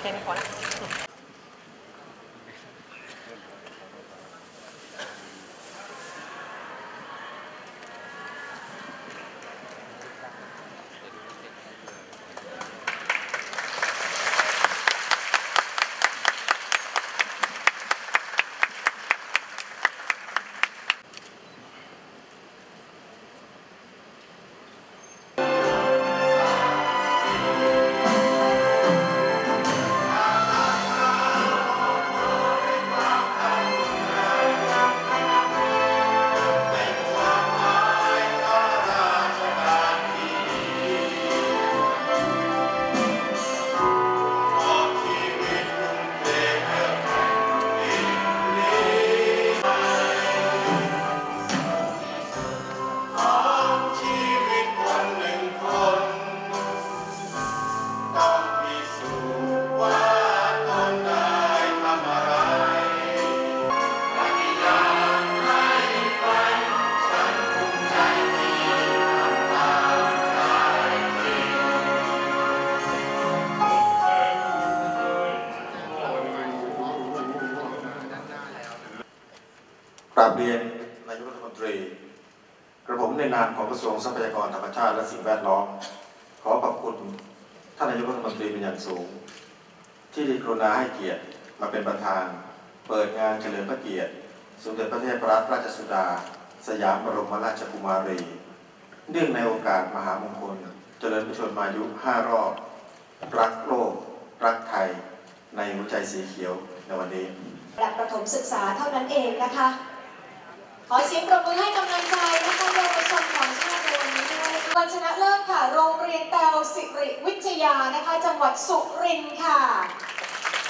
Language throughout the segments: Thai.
แค่ ทรัพยากรธรรมชาติและสิ่งแวดล้อม ขอขอบคุณท่านนายกรัฐมนตรีเป็นอย่างสูง ที่ได้กรุณาให้เกียรติมาเป็นประธาน เปิดงานเฉลิมพระเกียรติ สมเด็จพระเทพรัตนราชสุดา สยามบรมราชกุมารี เนื่องในโอกาสมหามงคล เจริญพระชนมายุ 5 รอบ รักโลก รักไทย ในหัวใจสีเขียวในวันนี้ระดับประถมศึกษาเท่านั้นเองนะคะ ขอเสียงปรบมือให้กำลังใจนะคะเยาวชนของชาติ วันนี้ด้วยวันชนะเลิศค่ะ โรงเรียนแตวสิริวิทยานะคะ จังหวัดสุรินทร์ค่ะ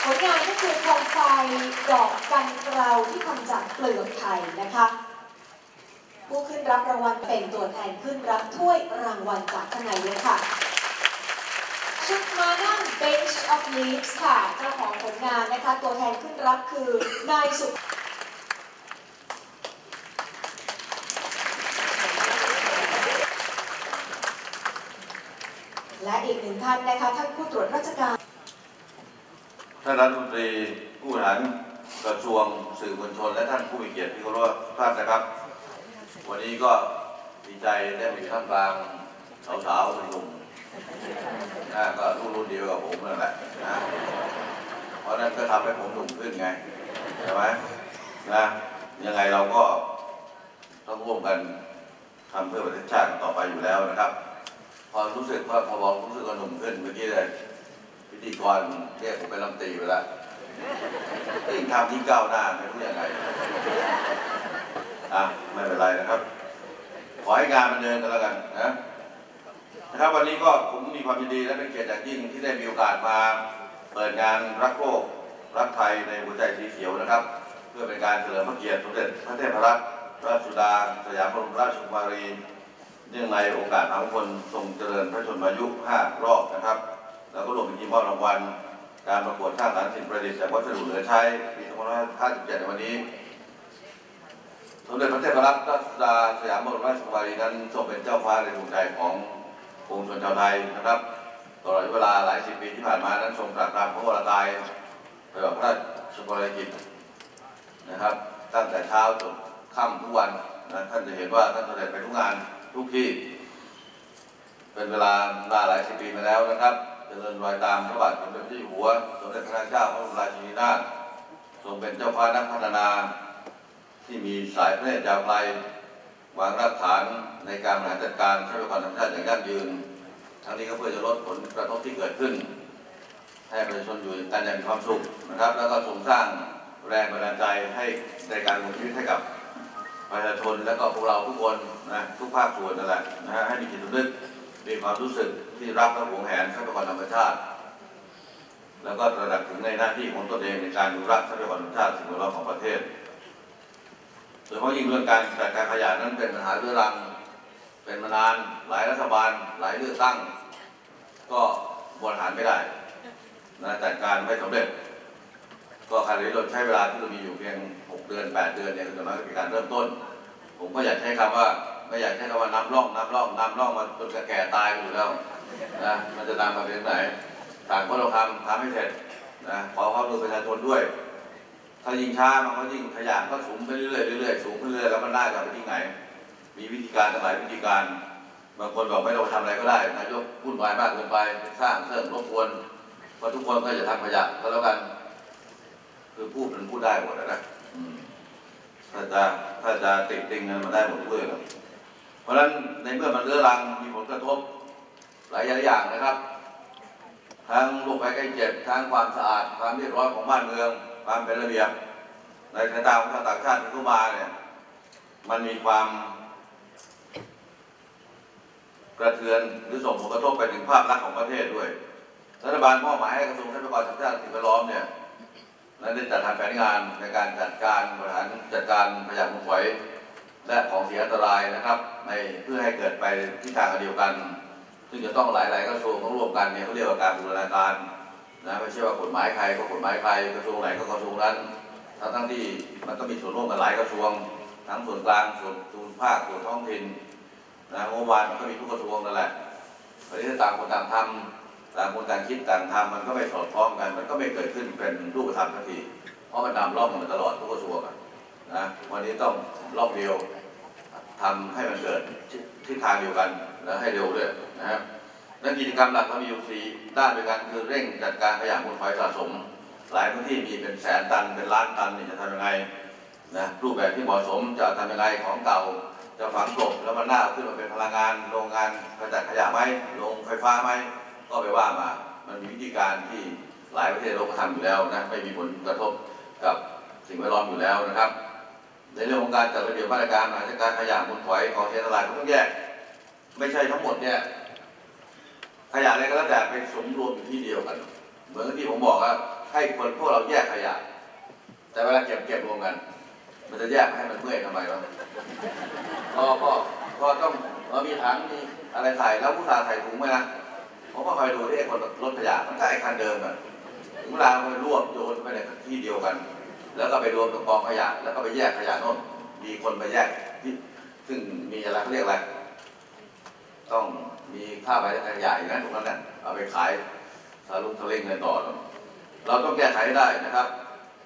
ผลงานก็คือโคมไฟดอกกันเกลาที่ทำจากเปลือกไข่นะคะ ผู้ขึ้นรับรางวัลเป็นตัวแทนขึ้นรับถ้วยรางวัลจากข้างในเลยค่ะชุดมานั่ง Bench of Leaves ค่ะ เจ้าของผลงานนะคะ ตัวแทนขึ้นรับคือนายสุ และอีกห นึ่งท่านนะคะท่านผู้ตรวจราชการ ท่านรัฐมนตรีผู้บริหารกระทรวงสื่อมวลชน และท่านผู้มีเกียรติที่เคารพท่านนะครับ วันนี้ก็ดีใจได้มาอยู่ท่ามกลางสาวๆหนุ่มๆนะก็รุ่นรุ่นเดียวกับผมนั่นแหละนะเพราะนั้นก็ทำให้ผมหนุ่มขึ้นไงใช่ไหมนะยังไงเราก็ต้องร่วมกันทำเพื่อประเทศชาติต่อไปอยู่แล้วนะครับ พอรู้สึกว่าพอบอกรู้สึกว่าหนุ่มขึ้นเมื่อกี้เลยพิธีกรเรียกผมเป็นลำตีไปล้วยิ่งทำยิ่ก้าวหน้าไม่รู้ยังไงอะไม่เป็นไรนะครับ ขอให้งานมันเดินกันแล้วกันนะนะครับวันนี้ก็ผมมีความยินดีและเป็นเกียรติอย่างยิ่งที่ได้มีโอกาสมาเปิดงานรักโลกรักไทยในหัวใจสีเขียวนะครับ เพื่อเป็นการเฉลิมพระเกียรติสมเด็จพระเทพรัตนราชสุดาสยามบรมราชกุมารี เนื่องในโอกาสมหามงคลทรงเจริญพระชนมายุ 5 รอบนะครับ แล้วก็รวมถึงมอบรางวัล การประกวดสร้างสรรค์สิ่งประดิษฐ์จากวัสดุเหลือใช้ปี2557ในวันนี้ สมเด็จพระเทพรัตนราชสุดาสยามบรมราชกุมารีนั้นทรงเป็นเจ้าฟ้าในดวงใจของปวงชนชาวไทยนะครับตลอดเวลาหลายสิบปีที่ผ่านมานั้นทรงตรัสตามพระวรกายปฏิบัติพระราชกรณีกิจนะครับ ตั้งแต่เช้าจนค่ำทุกวันนะท่านจะเห็นว่าท่านเสด็จไปทุกงาน ทุกที่ เป็นเวลานานหลายสิบปีมาแล้วนะครับจเจริญรอยตามพระบาทสมเด็จพระเจ้าอยู่หัวสมเด็จพระนางเจ้าพระบรมราชินีนาถทรงเป็นเจ้าฟ้านักพัฒนา ที่มีสายพระเนตรยาวไกลวางรากฐานในการบริหารจัดการทรัพยากรธรรมชาติอย่างยั่งยืน ทั้งนี้ก็เพื่อจะลดผลกระทบที่เกิดขึ้น ให้ประชาชนอยู่กันอย่างมีความสุขนะครับ แล้วก็ทรงสร้างแรงบันดาลใจให้ในการดำเนินชีวิตให้กับ ประชาชนและก็พวกเราทุกคนนะทุกภาคส่วนนั่นแหละนะฮะให้มีจิตสำนึกมีความรู้สึกที่รักและหวงแหนทรัพยากรธรรมชาติ แล้วก็ตระหนักถึงในหน้าที่ของตนเองในการดูรักทรัพยากรธรรมชาติสิ่งแวดล้อมของประเทศโดยเฉพาะยิ่งเรื่องการจัดการขยะนั้นเป็นปัญหาเรื้อรัง เป็นมานานหลายรัฐบาล หลายเลือกตั้ง ก็บริหารไม่ได้นะจัดการไม่สำเร็จ ก็ขณะนี้เราใช้เวลาที่เรามีอยู่เพียง 6 เดือน 8 เดือนเนี่ยคือน้อยเป็นการเริ่มต้น ผมก็อยากใช้คำว่าไม่อยากใช้คำว่าน้ำร่องน้ำร่องน้ำร่องมันจนแก่ตายอยู่แล้วนะมันจะนำมาเป็นไหนต่างคนเราทำทำให้เสร็จนะขอความร่วมมือประชาชนด้วย ถ้ายิ่งช้ามันก็ยิ่งขยะก็สูงไปเรื่อยๆเรื่อยๆสูงขึ้นเรื่อยๆแล้วมันน่าจะไปที่ไหน มีวิธีการต่างหลายวิธีการบางคนบอกไม่ต้องทำอะไรก็ได้นายกพูดวายมากเกินไปสร้างเสริมรบกวนเพราะทุกคนก็จะทำขยะก็แล้วกัน คือพูดมันพูดได้หมดอะนะถ้าจะถ้าจะติดติงกันมันได้หมดทุกเรื่องอะเพราะฉะนั้นในเมื่อมันเรื้อรังมีผลกระทบ หลายอย่างนะครับ ทั้งโรคภัยไข้เจ็บทั้งความสะอาดความเรียบร้อยของบ้านเมืองความเป็นระเบียบในสายตาของชาวต่างชาติที่เข้ามาเนี่ยมันมีความกระเทือนหรือส่งผลกระทบไปถึงภาพลักษณ์ของประเทศด้วย รัฐบาลมอบหมายให้กระทรวงทรัพยากรธรรมชาติและสิ่งแวดล้อมเนี่ย นั้นได้จัดทำแผนงานในการจัดการบริหารจัดการขยะมูลฝอย และของเสียอันตรายนะครับ ในเพื่อให้เกิดไปทิศทางเดียวกัน ซึ่งจะต้องหลาย ๆ กระทรวงต้องร่วมกันเนี่ยเขาเรียกว่าการบูรณาการนะไม่ใช่ว่ากฎหมายใครก็กฎหมายใครกระทรวงไหนก็กระทรวงนั้นทั้งทั้งที่มันก็มีส่วนร่วมกันหลายกระทรวง ทั้งส่วนกลางส่วนส่วนภาคส่วนท้องถิ่นนะงบประมาณมันก็มีทุกกระทรวงนั่นแหละแต่ที่ต่างคนต่างทำ ต่างคนต่างคิดต่างทำมันก็ไม่สอดคล้องกัน มันก็ไม่เกิดขึ้นเป็นรูปธรรมทันที เพราะมันนำร่องมันตลอดทุกกระทรวงนะวันนี้ต้องรอบเดียวทำให้มันเกิดทิศทางเดียวกันและให้เร็วด้วยนะครับและกิจกรรมหลักเรามีอยู่สี่ด้านด้วยกันคือเร่งจัดการขยะมูลฝอยสะสม หลายพื้นที่มีเป็นแสนตันเป็นล้านตันนี่จะทำยังไงนะรูปแบบที่เหมาะสมจะทำยังไงของเก่าจะฝังกลบแล้วมันน่าเอาขึ้นมาเป็นพลังงาน โรงงานกระจัดขยะไหมโรงไฟฟ้าไหม ก็ไปว่ามา มันมีวิธีการที่หลายประเทศโลกก็ทำอยู่แล้วนะไม่มีผลกระทบกับสิ่งแวดล้อมอยู่แล้วนะครับ ในเรื่องของการจัดระเบียบมาตรการบริหารการขยะมูลฝอยของเสียอันตรายก็ต้องแยก ไม่ใช่ทั้งหมดเนี่ยขยะอะไรก็แล้วแต่ไปสมรวมอยู่ที่เดียวกัน เหมือนที่ผมบอกว่าให้คนพวกเราแยกขยะ แต่เวลาเก็บเก็บรวมกัน มันจะแยกให้มันเมื่อยทำไมวะก็ก็ก็ต้องเรามีถังมีอะไรใส่แล้วผู้สาใส่ถุงไหมนะ ผมก็คอยดูที่ไอ้คนรถขยะมันก็ไอ้คันเดิมอะถึงเวลามันรวบโยนไปในที่เดียวกัน แล้วก็ไปรวมตรงกองขยะ แล้วก็ไปแยกขยะโน่นมีคนไปแยกที่ซึ่งมีอะไรเขาเรียกอะไรต้องมีค่าใบขยะอย่างนั้นตรงนั้นเนี่ยเอาไปขายสารุงสลิงเงินต่อเราต้องแก้ไขได้นะครับ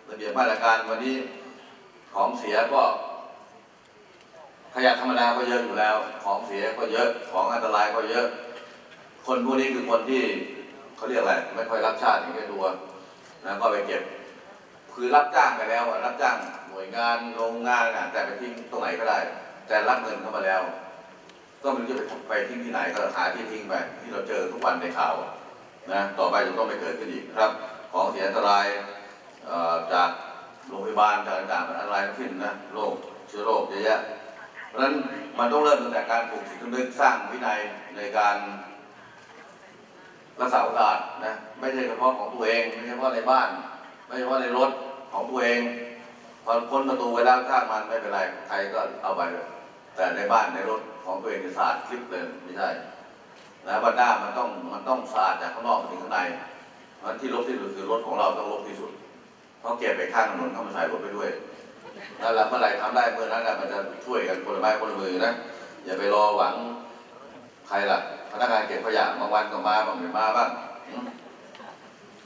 ระเบียบมาตรการวันนี้ของเสียก็ขยะธรรมดาก็เยอะอยู่แล้ว ของเสียก็เยอะ ของอันตรายก็เยอะ คนพวกนี้คือคนที่เขาเรียกอะไรไม่ค่อยรักชาติอย่างนี้ตัวนะก็ไปเก็บคือรับจ้างไปแล้วอะรับจ้างหน่วยงานโรงงานอะแต่ไปทิ้งตรงไหนก็ได้ แต่รับเงินเข้ามาแล้วก็ไม่รู้จะไปไปทิ้งที่ไหนก็หาที่ทิ้งไปที่เราเจอทุกวันในข่าวนะต่อไปจะต้องไม่เกิดขึ้นอีกครับ ของเสียอันตรายจากโรงพยาบาลจากต่างๆมันอันตรายทั้งสิ้นนะโรคเชื้อโรคเยอะแยะเพราะฉะนั้นมันต้องเริ่มตั้งแต่การปลูกจิตสำนึกสร้างวินัยในการ รักษาโอกาสนะไม่ใช่เฉพาะของตัวเอง ไม่ใช่เฉพาะในบ้าน ไม่ใช่เฉพาะในรถของตัวเองพอพ้นประตูไปแล้วช่างมันไม่เป็นไรใครก็เอาไปเลยแต่ในบ้านในรถของตัวเองจะสะอาดคลิปเลยไม่ใช่นะบันหน้ามันต้องมันต้องสะอาดจากข้างนอกถึงข้างในมันที่ลบที่สุดคือรถของเราต้องลบที่สุดเพราะเก็บไปข้างถนนเข้ามาใส่รถไปด้วยนั่นแหละเมื่อไหร่ทำได้เมื่อนั้นมันจะช่วยกันคนละไม้คนละมือนะอย่าไปรอหวังใครล่ะ พนักงานเก็บขยะบางวันก็มาบางไม่มาบ้าง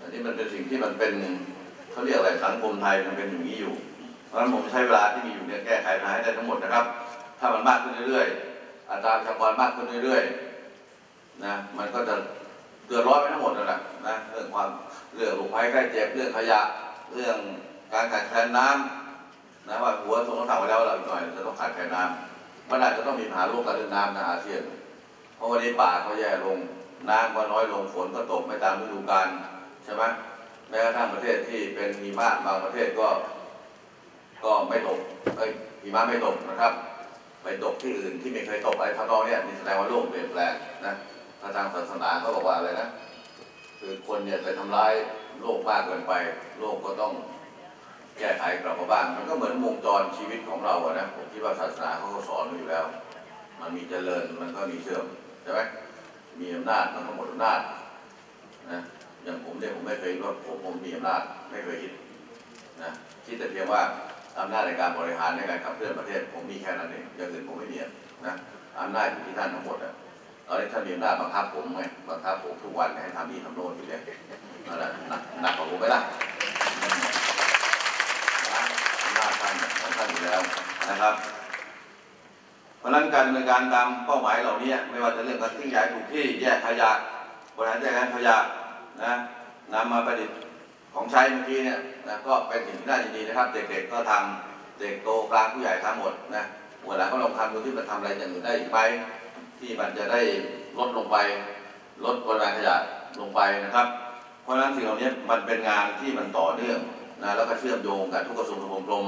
อันนี้มันเป็นสิ่งที่มันเป็นเขาเรียกอะไรสังคมไทยมันเป็นอย่างนี้อยู่ เพราะฉะนั้นผมใช้เวลาที่มีอยู่เนี่ยแก้ไขปัญหาให้ได้ทั้งหมดนะครับ ถ้ามันมากขึ้นเรื่อยๆอัตราประชากรมากขึ้นเรื่อยๆนะมันก็จะเดือดร้อนไปทั้งหมดนั่นแหละนะเรื่องความเรื่องโรคภัยไข้เจ็บเรื่องขยะเรื่องการขาดแคลนน้ำนะว่าหัวสงครามไปแล้วเราอีกหน่อยจะต้องขาดแคลนน้ำมันอาจจะต้องมีปัญหาโลกการเรื่องน้ำในอาเซียน ราะวันนี้ป่าก็แย่ลงน้ำก็น้อยลงฝนก็ตกไม่ตามฤดูกาลใช่ไหมแม้กระทั่งประเทศที่เป็นหิมะบางประเทศก็ ก็ไม่ตกเอ้ยหิมะไม่ตกนะครับ ไปตกที่อื่นที่ไม่เคยตกอะไรทำนองเนี้ยนี่แสดงว่าโลกเปลี่ยนแปลงนะถ้าทางศาสนาเขาบอกว่าอะไรนะคือคนเนี่ยไปทำร้ายโลกมากเกินไป โลกก็ต้องแก้ไขกลับมาบ้างมันก็เหมือนวงจรชีวิตของเราอะนะผมคิดว่าศาสนาเขาก็สอนอยู่แล้ว มันมีเจริญมันก็มีเสื่อม ใช่ไหมมีอำนาจมันก็หมดอำนาจนะอย่างผมเนี่ยผมไม่เคยคิดว่าผมผมมีอำนาจไม่เคยคิดนะคิดแต่เพียงว่าอำนาจในการบริหารในการขับเคลื่อนประเทศ ผมมีแค่นั้นเองอย่างอื่นผมไม่มีนะอำนาจอยู่ที่ท่านทั้งหมดอะตอนนี้ท่านมีอำนาจบังคับผมไงบังคับผมทุกวันให้ทำนี่ทำโน่นอยู่เลยนั่นแหละหนักหนักว่าผมไหมล่ะอืมนะอำนาจท่านของท่านอยู่แล้วนะครับ ราะฉะนั้นการดำเนินการตามเป้าหมายเหล่านี้ไม่ว่าจะเรื่องการทิ้งขยะถูกที่แยกขยะบริหารจัดการขยะนะนำมาประดิษฐ์ของใช้เมื่อกี้เนี่ยนะก็เป็นสิ่งที่น่ายินดีนะครับ เด็กๆก็ทำเด็กโตกลางผู้ใหญ่ทำหมดนะวันหลังก็ลองทำดูที่มันทำอะไรอย่างอื่นได้อีกไหมที่มันจะได้ลดลงไปลดปริมาณขยะลงไปนะครับ เพราะฉะนั้นสิ่งเหล่านี้มันเป็นงานที่มันต่อเนื่องนะแล้วก็เชื่อมโยงกับทุกกระทรวงทบวงกรม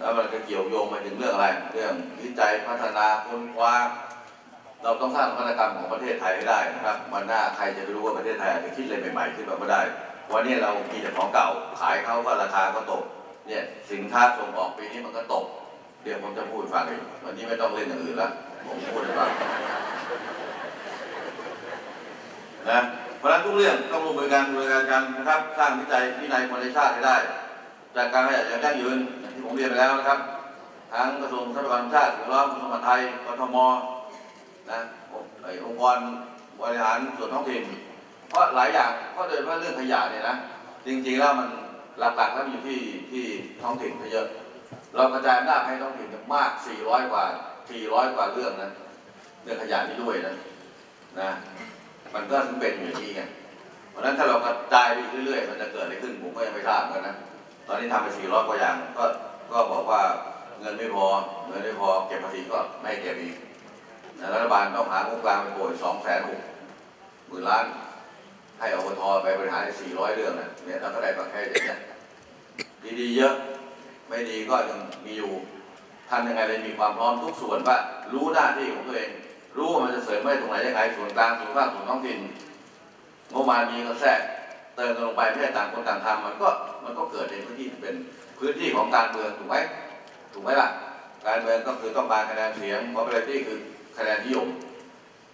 แล้วมันก็เกี่ยวโยงไปถึงเรื่องอะไร เรื่องวิจัยพัฒนาค้นคว้าเราต้องสร้างวัตกรรมของประเทศไทยให้ได้นะครับวันหน้าใครจะไปรู้ว่าประเทศไทยอาจจะคิดอะไรใหม่ ๆ ขึ้นมาก็ได้ วันนี้เรามีแต่ของเก่าขายเขาก็ราคาก็ตกเนี่ยสินค้าส่งออกปีนี้มันก็ตก เดี๋ยวผมจะพูดฟังเองวันนี้ไม่ต้องเล่นอย่างอื่นละผมพูดให้ฟังนะเพราะฉะนั้นทุกเรื่องต้องร่วมมือกันร่วมมือกันนะครับ สร้างวิจัยวินัยคนในชาติให้ได้ จากการขยะอย่างยั่งยืน ที่ผมเรียนไปแล้วนะครับ ทั้งกระทรวงทรัพยากรธรรมชาติสิ่งแวดล้อมกระทรวงมหาดไทยกทมนะองค์กรบริหารส่วนท้องถิ่นเพราะหลายอย่างก็โดยเฉพาะเรื่องขยะเนี่ยนะจริงๆแล้วมันหลักๆแล้วมันอยู่ที่ที่ท้องถิ่นเยอะ เรากระจายอำนาจให้ท้องถิ่นมาก 400 กว่า 400 กว่าเรื่องนะเรื่องขยะนี้ด้วยนะนะมันก็ถึงเป็นอย่างนี้ไงเพราะฉะนั้นถ้าเรากระจายไปเรื่อยๆ มันจะเกิดอะไรขึ้นผมก็ยังไม่ทราบกันนะ ตอนนี้ทำไป400กว่าอย่าง ก็ก็บอกว่าเงินไม่พอเงินไม่พอเก็บภาษีก็ไม่ให้เก็บอีกรัฐบาลต้องหางบกลางไปโปรย2แสนหกหมื่นล้าน ให้อบทไปบริหาร400เรื่องนะเนี่ยเราก็ได้มาแค่อย่างเนี้ยดีๆเยอะ ไม่ดีก็ยังมีอยู่ทำยังไงเลยมีความพร้อมทุกส่วนว่า รู้หน้าที่ของตัวเอง รู้ว่ามันจะเสริมได้ตรงไหนยังไงส่วนกลางส่วนภาคส่วนท้องถิ่นงบประมาณมีก็แทรก เติมกันลงไปไม่ใช่ต่างคนต่างทำมันก็มันก็เกิดในพื้นที่ที่เป็นพื้นที่ของการเมืองถูกไหมถูกไหมล่ะการเมืองก็คือต้องการคะแนนเสียงเพราะเป็นที่คือคะแนนนิยม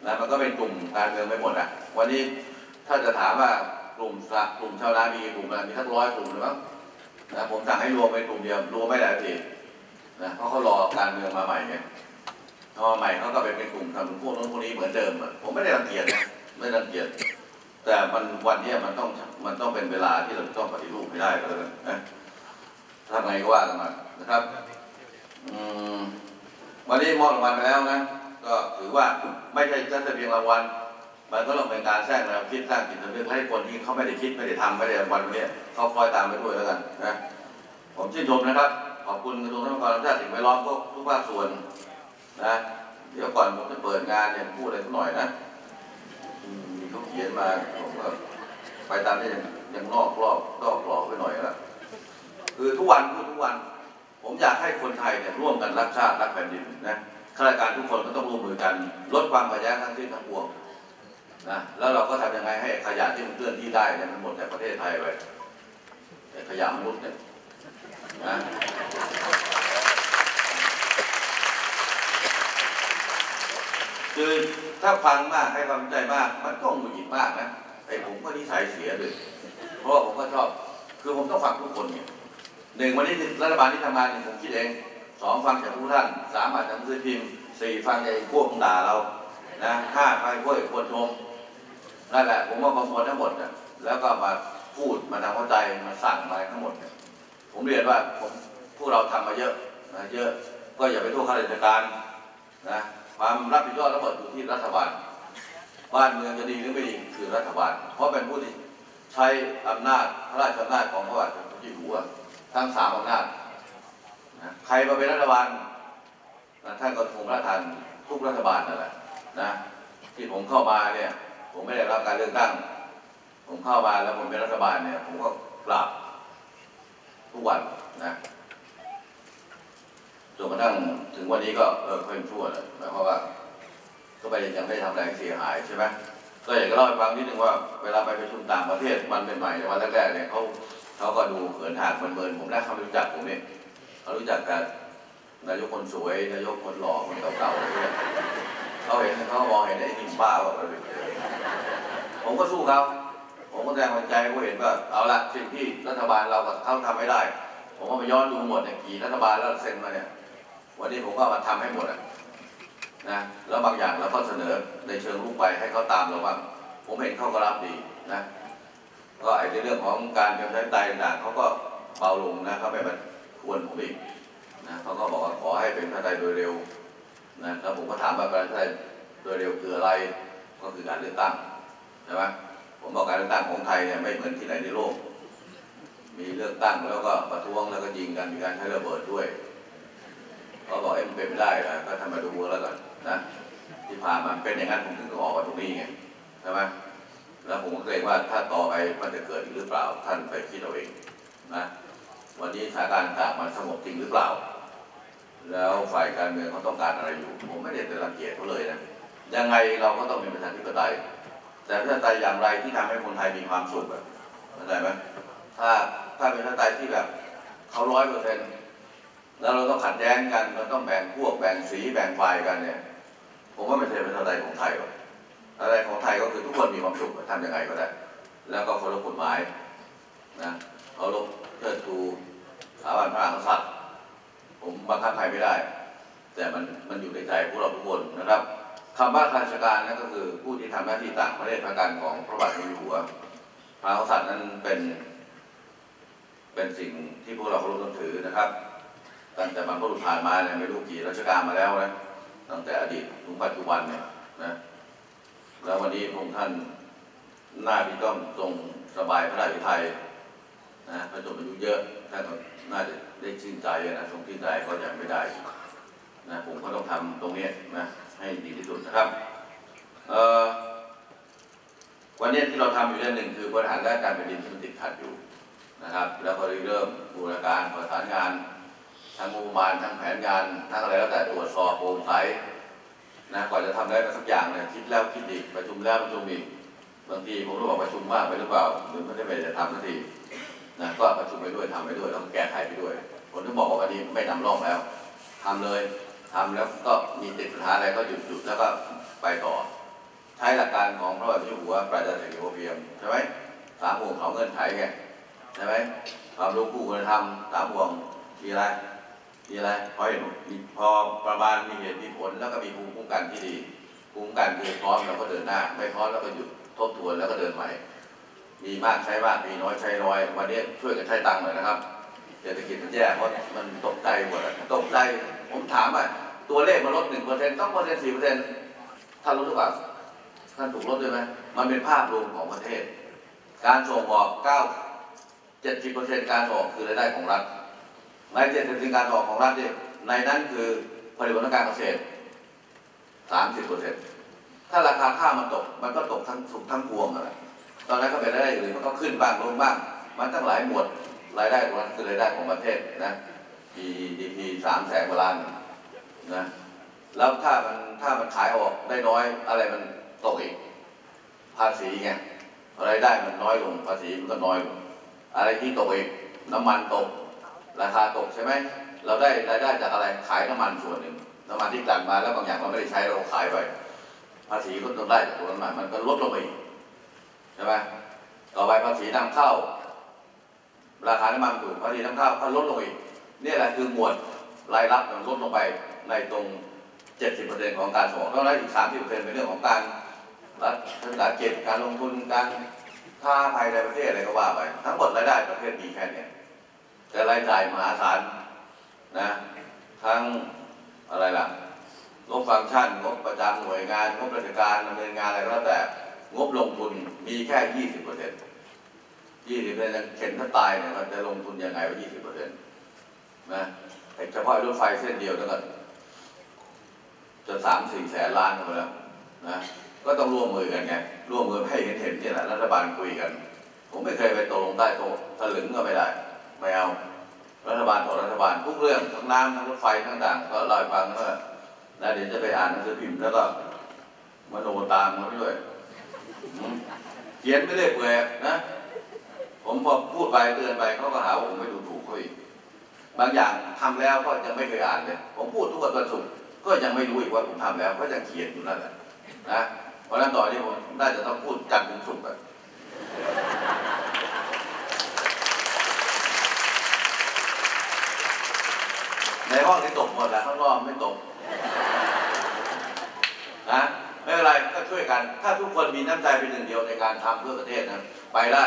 นะมันก็เป็นกลุ่มการเมืองไปหมดอะวันนี้ถ้าจะถามว่ากลุ่มสะกลุ่มชาวนามีกลุ่มนะไรมีทั้งร้อยกลุ่มหรือมั้งนะผมสั่งให้รวมเป็นกลุ่มเดียวรวมไม่ได้ทีนะเพราะเขารอการเมืองมาใหม่ไงพอมาใหม่เขาก็เป็นเป็นกลุ่มทำหนุ่มพวกนู้นพวกนี้เหมือนเดิมอะผมไม่ได้รังเกียจนะไม่รังเกียจ แต่มันวันนี้มันต้องมันต้องเป็นเวลาที่เราต้องปฏิรูปให้ได้ก็แล้วกันนะทำไงก็ว่ากันมานะครับอืมวันนี้มอบรางวัลไปแล้วนะก็ถือว่าไม่ใช่แค่เพียงรางวัลมันก็ต้องเป็นการสร้างแนวคิดสร้างจิตสำนึกให้คนที่เขาไม่ได้คิดไม่ได้ทำไม่ได้วันนี้เขาคอยตามไปด้วยแล้วกันนะผมชื่นชมนะครับ ขอบคุณกระทรวงทรัพยากรธรรมชาติสิ่งแวดล้อมทุกทุกภาคส่วนนะเดี๋ยวก่อนผมจะเปิดงานเนี่ยพูดอะไรสักหน่อยนะ ขาเขียนมาผมก็ไปตามนี้ยังยังนอกรอบนอกกรอบไปหน่อยละคือทุกวันพูดทุกวัน ผมอยากให้คนไทยเนี่ยร่วมกันรักชาติรักแผ่นดินนะข้าราชการทุกคนก็ต้องร่วมมือกัน ลดความขัดแย้งทั้งสิ้นทั้งปวงนะแล้วเราก็ทำยังไงให้ขยะที่มันเคลื่อนที่ได้เนี่ยมันหมดจากประเทศไทยไปไอ้ขยะมนุษย์เนี่ยนะ คือถ้าฟังมากให้ความสนใจมาก มันก็หงุดหงิดมากนะไอ้ผมก็นิสัยเสียเลย เพราะว่าผมก็ชอบ คือผมต้องฟังทุกคนเนี่ยหนึ่งวันนี้รัฐบาลที่ทำงานเนี่ยผมคิดเองสองฟังจากผู้ท่านสามอาจจะซื้อพิมพ์สี่ฟังจากพวกด่าเรานะห้าฟังพวกคนชมนั่นแหละผมว่าประมวลทั้งหมดน่ะแล้วก็มาพูดมาทำเข้าใจมาสั่งมาทั้งหมดเนี่ยผมเรียนว่าผมพวกเราทำมาเยอะนะเยอะก็อย่าไปโทษข้าราชการนะ ความรับผิดชอบทั้งหมดอยู่ที่รัฐบาล บ้านเมืองจะดีหรือไม่ดีคือรัฐบาล เพราะเป็นผู้ที่ใช้อำนาจพระราชอำนาจของพระบาทสมเด็จพระเจ้าอยู่หัวทั้งสามอำนาจใครมาเป็นรัฐบาลนะท่านก็คงรับทานทุกรัฐบาลนั่นแหละนะที่ผมเข้ามาเนี่ย ผมไม่ได้รับการเลือกตั้ง ผมเข้ามาแล้วผมเป็นรัฐบาลเนี่ย ผมก็ปราบทุกวันนะ นกระทั่งถึงวันนี้ก็เออค่อยชั่วเลยหมายความว่า ก็ไปยังไม่ได้ทำอะไรเสียหายใช่ไหมก็อยากจะเล่าให้ฟังนิดนึงว่าเวลาไปประชุมต่างประเทศวันใหม่ๆในวันแรกๆเนี่ยเขาเขาก็ดูเขินหางเมินๆผมได้เขาไม่รู้จักผมเนี่ยเขารู้จักกันนายกคนสวยนายกคนหล่อคนเก่าๆอะไรเนี่ยเขาเห็นเขามองเห็นไอ้นี่บ้าว่าผมก็สู้เขาผมก็แสดงความใจเขาเห็นว่าเอาละสิ่งที่รัฐบาลเรากับเขาทำไม่ได้ ผมว่ามาย้อนดูหมดเนี่ยกี่รัฐบาลแล้วเซ็นมาเนี่ย วันนี้ผมก็มาทำให้หมดอะนะแล้วบางอย่างเราก็เสนอในเชิงรูปไปให้เขาตามเราบ้างผมเห็นเขาก็รับดีนะก็ไอ้ในเรื่องของการกำชับไตต่างเขาก็เบาลงนะเขาไม่มาควรผมอีกนะเขาก็บอกว่าขอให้เป็นพระไตโดยเร็วนะแล้วผมก็ถามว่าการพระไตรโดยเร็วคืออะไรก็คือการเลือกตั้งใช่ไหมผมบอกการเลือกตั้งของไทยเนี่ยไม่เหมือนที่ไหนในโลก มีเลือกตั้งแล้วก็ประท้วงแล้วก็ยิงกันมีการใช้ระเบิดด้วย เป็นไม่ได้ก็ทำมาดูแล้วกันนะที่ผ่านมาเป็นอย่างนั้นผมถึงต้ออกมาตรงนี้ไงใช่ไหมแล้วผมก็เกรงว่าถ้าต่อไปมันจะเกิดอีกหรือเปล่าท่านไปคิดเอาเองนะวันนี้สถานการณ์ต่างมันสงบจริงหรือเปล่า แล้วฝ่ายการเมืองเขาต้องการอะไรอยู่ ผมไม่ได้จะรังเกียจเขาเลยนะยังไงเราก็ต้องมีประชาธิปไตยแต่ประชาธิปไตยอย่างไรที่ทำให้คนไทยมีความสุขแบบเข้าใจไหมถ้าถ้าเป็นประชาธิปไตยที่แบบเขาร้อยเปอร์เซ็นต์ แล้วเราต้องขัดแย้งกันเราต้องแบ่งพวกแบ่งสีแบ่งฝ่ายกันเนี่ย ผมว่าไม่ใช่เป็นประไตยของไทยหรอกอะไรของไทยก็คือทุกคนมีความสุขทำยังไงก็ได้ แล้วก็เคารพกฎหมายนะเคารพเชิดชูสถาบันพระมหากษัตริย์ผมบังคับใครไม่ได้ แต่มันมันอยู่ในใจพวกเราทุกคนนะครับคำว่าข้าราชการนั่นก็คือผู้ที่ทำหน้าที่ต่างประเทศประกันของพระบาทสมเด็จอยู่หัวพระมหากษัตริย์นั้นเป็น เป็นสิ่งที่พวกเราเคารพนับถือนะครับ ตั้งแต่บรรพบุรุษผ่านมาเนี่ยไม่รู้กี่รัชกาลมาแล้วนะตั้งแต่อดีตถึงปัจจุบันเนี่ยนะแล้ววันนี้พระองค์ท่านหน้าที่ต้องทรงสบายพระราชไทยนะพระชนมายุเยอะท่านก็น่าจะได้ชื่นใจนะทรงชื่นใจก็ยังไม่ได้นะผมก็ต้องทำตรงนี้นะให้ดีที่สุดนะครับเอ่อวันนี้ที่เราทำอยู่เรื่องหนึ่งคือบริหารราชการแผ่นดินที่มันติดขัดอยู่นะครับ แล้วก็เริ่มบูรณาการประสานงาน ทั้งงบประมาณทั้งแผนงานทั้งอะไรแล้วแต่ตรวจสอบโปร่งใสนะกว่าจะทำได้สักอย่างเนี่ยคิดแล้วคิดอีกประชุมแล้วประชุมอีกบางทีผมรู้บอกประชุมมากไปหรือเปล่าหรือไม่ได้ไปจะทำสักทีนะก็ประชุมไปด้วยทำไปด้วยแล้วแก้ไขไปด้วยผมถึงบอกว่าวันนี้ไม่นำร่องแล้วทำเลยทำแล้วก็มีติดปัญหาอะไรก็หยุดหยุดแล้วก็ไปต่อ ใช้หลักการของพระบาทสมเด็จอยู่หัวปราชญาเสรีพอเพียงใช่ไหมสามห่วงเขาเงื่อนไขไงใช่ไหมความรู้คู่คุณธรรมสามห่วงมีอะไร มีอะไรพอเห็นมีพอประมาณมีเหตุมีผลแล้วก็มีภูมิคุ้มกันที่ดีภูมิคุ้มกันคือพร้อมเราก็เดินหน้า ไม่พร้อมเราก็หยุดทบทวนแล้วก็เดินใหม่ มีมากใช้มากมีน้อยใช้น้อยวันนี้ช่วยกันใช้ตังค์หน่อยนะครับเศรษฐกิจมันแย่เพราะมันตกใจหมดตกใจผมถามว่าตัวเลขมันลดหนึ่งเปอร์เซ็นต์สองเปอร์เซ็นต์สี่เปอร์เซ็นต์ท่านรู้หรือเปล่าท่านถูกลดด้วยไหมมันเป็นภาพรวมของประเทศ การส่งออกเก้าเจ็ดสิบเปอร์เซ็นต์การส่งออกคือรายได้ของรัฐ ในเจ็ดสิบการออกของรัฐเนี่ยในนั้นคือผลิตภัณฑ์การเกษตรสามสิบเปอร์เซ็นต์ถ้าราคาข้าวมันตก มันก็ตกทั้งสุกทั้งพวงอะไรตอนนั้นก็เป็นรายได้อื่นมันก็ขึ้นบ้างลงบ้าง มันตั้งหลายหมวดรายได้ของรัฐคือรายได้ของประเทศนะ GDP สามแสนกว่าล้านนะแล้วถ้ามันถ้ามันขายออกได้น้อยอะไรมันตกอีกภาษีไงรายได้มันน้อยลงภาษีมันก็น้อยลงอะไรที่ตกอีกน้ำมันตก ราคาตกใช่ไหม เราได้รายได้จากอะไรขายน้ำมันส่วนหนึ่งน้ำมันที่กลั่นมาแล้วบางอย่างเราไม่ได้ใช้เราขายไปภาษีก็ต้องได้จากตรงนั้นมามันก็ลดลงไปอีกใช่ไหมต่อไปภาษีนำเข้า ราคาน้ำมันถูกภาษีนำเข้าก็ลดลงอีกนี่แหละคือหมวดรายรับมันลดลงไปในตรง 70%ของการส่งออกแล้วอีก 30%เป็นเรื่องของการรัฐกษาเก็บการลงทุนการค้าภายในประเทศอะไรก็ว่าไป ทั้งหมดรายได้ประเทศมีแค่เนี้ย แต่รายจ่ายมหาศาลนะทั้งอะไรล่ะงบฟังก์ชันงบประจำหน่วยงานงบราชการดำเนินงานอะไรก็แล้วแต่งบลงทุนมีแค่ยี่สิบเปอร์เซ็นต์ยี่สิบเปอร์เซ็นต์เข็นถ้าตายเนี่ยมันจะลงทุนยังไงวะยี่สิบเปอร์เซ็นต์นะเฉพาะรถไฟเส้นเดียวนั่นก็จะสามสี่แสนล้านกันไปแล้วนะก็ต้องร่วมมือกันไงร่วมมือให้เห็นเห็นนี่แหละรัฐบาลคุยกัน ผมไม่เคยไปตกลงใต้โต๊ะถลึงก็ไม่ได้ ไม่เอารัฐบาลต่อรัฐบาลทุกเรื่องทั้งน้ำทั้งรถไฟทั้งต่างก็ล่าให้ฟังว่าแล้วเดี๋ยวจะไปอ่านหนังสือพิมพ์แล้วก็มโนตามมาด้วยเขียนไม่ได้เปื่อยนะ ผมพอพูดไปเตือนไปเขาก็หาว่าผมไม่ดูถูกเขาอีกบางอย่างทำแล้วก็ยังไม่เคยอ่านเลย ผมพูดทุกวันวันศุกร์ก็ยังไม่รู้อีกว่าผมทำแล้วก็ยังเขียนอยู่นั่นแหละนะเพราะนั้นต่อนนี้ผมน่าจะต้องพูดจันทร์ถึงศุกร์อะ ขดแหละข้างนอกไม่ตกนะไม่เป็นไรก็ช่วยกัน ถ้าทุกคนมีน้ำใจเป็นหนึ่งเดียวในการทำเพื่อประเทศนะไปได้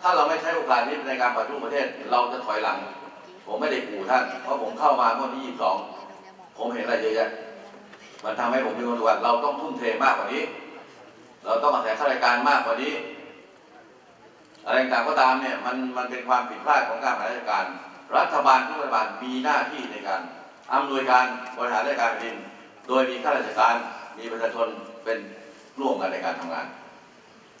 ถ้าเราไม่ใช้โอกาสนี้ในการปฏิรูปประเทศ เราจะถอยหลัง ผมไม่ได้ขู่ท่าน เพราะผมเข้ามาเมื่อวันที่ 22 ผมเห็นอะไรเยอะแยะ มันทำให้ผมมีความรู้สึกว่าเราต้องทุ่มเทมากกว่านี้ เราต้องอาศัยข้าราชการมากกว่านี้ อะไรต่างก็ตามเนี่ยมันมันเป็นความผิดพลาดของการบริหารราชการ รัฐบาลทุกรัฐบาลมีหน้าที่ในการอำนวยการบริหารราชการแผ่นดิน โดยมีข้าราชการมีประชาชนเป็นร่วมกันในการทำงาน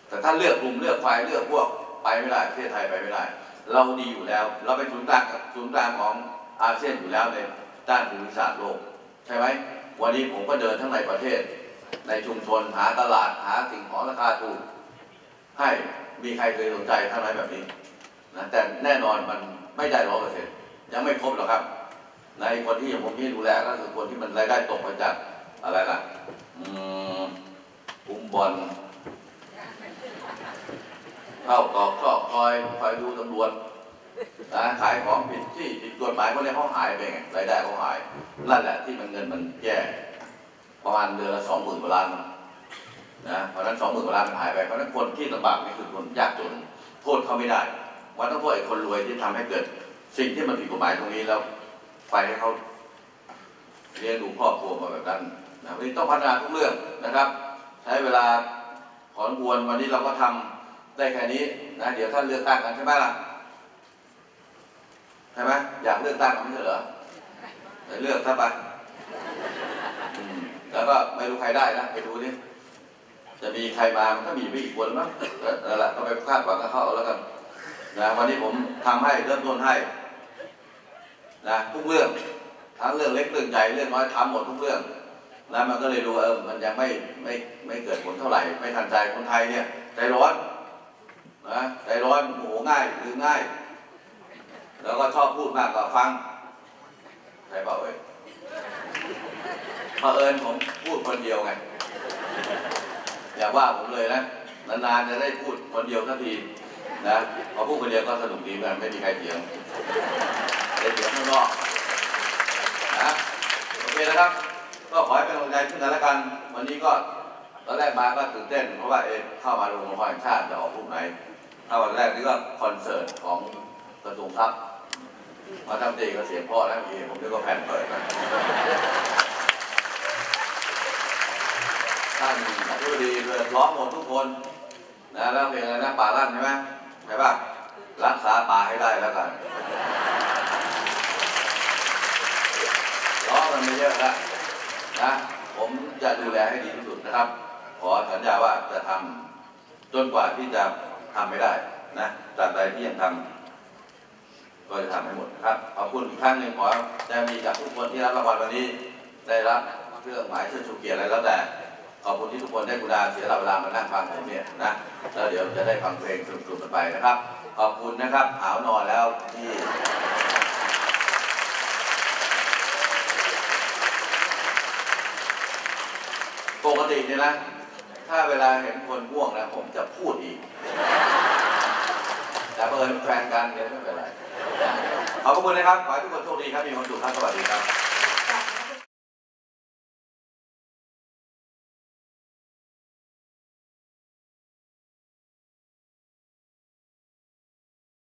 แต่ถ้าเลือกกลุ่มเลือกฝ่ายเลือกพวกไปไม่ได้ประเทศไทยไปไม่ได้ เราดีอยู่แล้ว เราเป็นศูนย์กลางศูนย์กลางของอาเซียนอยู่แล้วในด้านภูมิศาสตร์โลก ใช่ไหมวันนี้ผมก็เดินทั้งในประเทศ ในชุมชนหาตลาดหาสิ่งของราคาถูกให้มีใครเคยสนใจทำอะไรแบบนี้นะแต่แน่นอนมัน ไม่ได้ร้อยเปอร์เซ็นต์ยังไม่ครบหรอกครับ ในคนที่ผมที่ดูแลก็คือคนที่มันรายได้ตกมาจากอะไรล่ะอืมอุ้มบอลเข้าตอกซอกคอยคอยดูตำรวจนะขายของผิดที่ผิดกฎหมายพวกนี้เขาหายไปไงรายได้เขาหายนั่นแหละที่มันเงินมันแย่ประมาณเดือนละสองหมื่นกว่าล้านนะเพราะนั้นสองหมื่นกว่าล้านมันหายไปเพราะนั้นคนที่ลำบากนี่คือคนยากจนโทษเขาไม่ได้ วันต้องโทษไอ้คนรวยที่ทำให้เกิด สิ่งที่มันผิดกฎหมายตรงนี้แล้วไปให้เขาเลี้ยงดูครอบครัวมาแบบนั้นนะวันนี้ต้องพัฒนาทุกเรื่องนะครับ ใช้เวลาขอนวนวันนี้เราก็ทำได้แค่นี้นะเดี๋ยวท่านเลือกตั้งกันใช่ไหมล่ะใช่ไหมอยากเลือกตั้งกันไม่ใช่เหรอไปเลือกซะไปแล้วก็ไม่รู้ใครได้นะไปดูนี่จะมีใครมามันก็มีไม่กี่คนมั้งนั่นแหละก็ไปคาดหวังกับเขาแล้วกัน นะวันนี้ผมทำให้เริ่มต้นให้นะทุกเรื่องทั้งเรื่องเล็กเรื่องใหญ่เรื่องน้อยทำหมดทุกเรื่องแล้วมันก็เลยดูว่าเออมันยังไม่ไม่ไม่เกิดผลเท่าไหร่ ไม่ทันใจคนไทยเนี่ยใจร้อนนะใจร้อนโมโหง่ายหรือง่าย แล้วก็ชอบพูดมากกว่าฟังใช่เปล่าเอ้ยมาเอิญผมพูดคนเดียวไงอย่าว่าผมเลยนะนานๆจะได้พูดคนเดียวสักที นะพอพูดคนเดียวก็สนุกดีเหมือนไม่มีใครเถียงเสียงข้างนอกนะโอเคนะครับ ก็ขอให้เป็นกำลังใจขึ้นกันแล้วกัน วันนี้ก็ตอนแรกมาก็ตื่นเต้น เพราะว่าเอเข้ามาโรงละครแห่งชาติจะออกรูปไหนถ้าวันแรกนี่ก็คอนเสิร์ตของกระทรวงทรัพย์มาทำตีก็เสียงพ่อแล้วเมื่อกี้ผมนึกว่าแผ่นเปิดนะท่านอธิบดีเรือร้องหมดทุกคนนะแล้วเพลงอะไรนะป่าลั่นใช่ไหม ช่ป่ะรักษาป่าให้ได้แล้วกันร้อมันไม่เยอะแล้วนะผมจะดูแลให้ดีที่สุดนะครับ ขอสัญญาว่าจะทำจนกว่าที่จะทำไม่ได้นะตราบใดที่ยังทำก็จะทำให้หมดนะครับ ขอบคุณอีกครั้งหนึ่งขอจะมีจากทุกคนที่รับรางวัลวันนี้ ได้รับเครื่องหมายเชิดชูเกียรติอะไรแล้วแต่ ขอบคุณที่ทุกคนได้กุณาเสียเวลามานั่งฟังผมเนี่ยนะแล้วเดี๋ยวจะได้ฟังเพลงสนุกๆกันไปนะครับ ขอบคุณนะครับหาวนอนแล้วที่ปกติเนี่ยนะ ถ้าเวลาเห็นคนง่วงนะผมจะพูดอีก แต่เบอร์แฟนกันเนี่ยไม่เป็นไรขอบคุณนะครับ ขอให้ทุกคนโชคดีครับ มีความสุขครับ สวัสดีครับ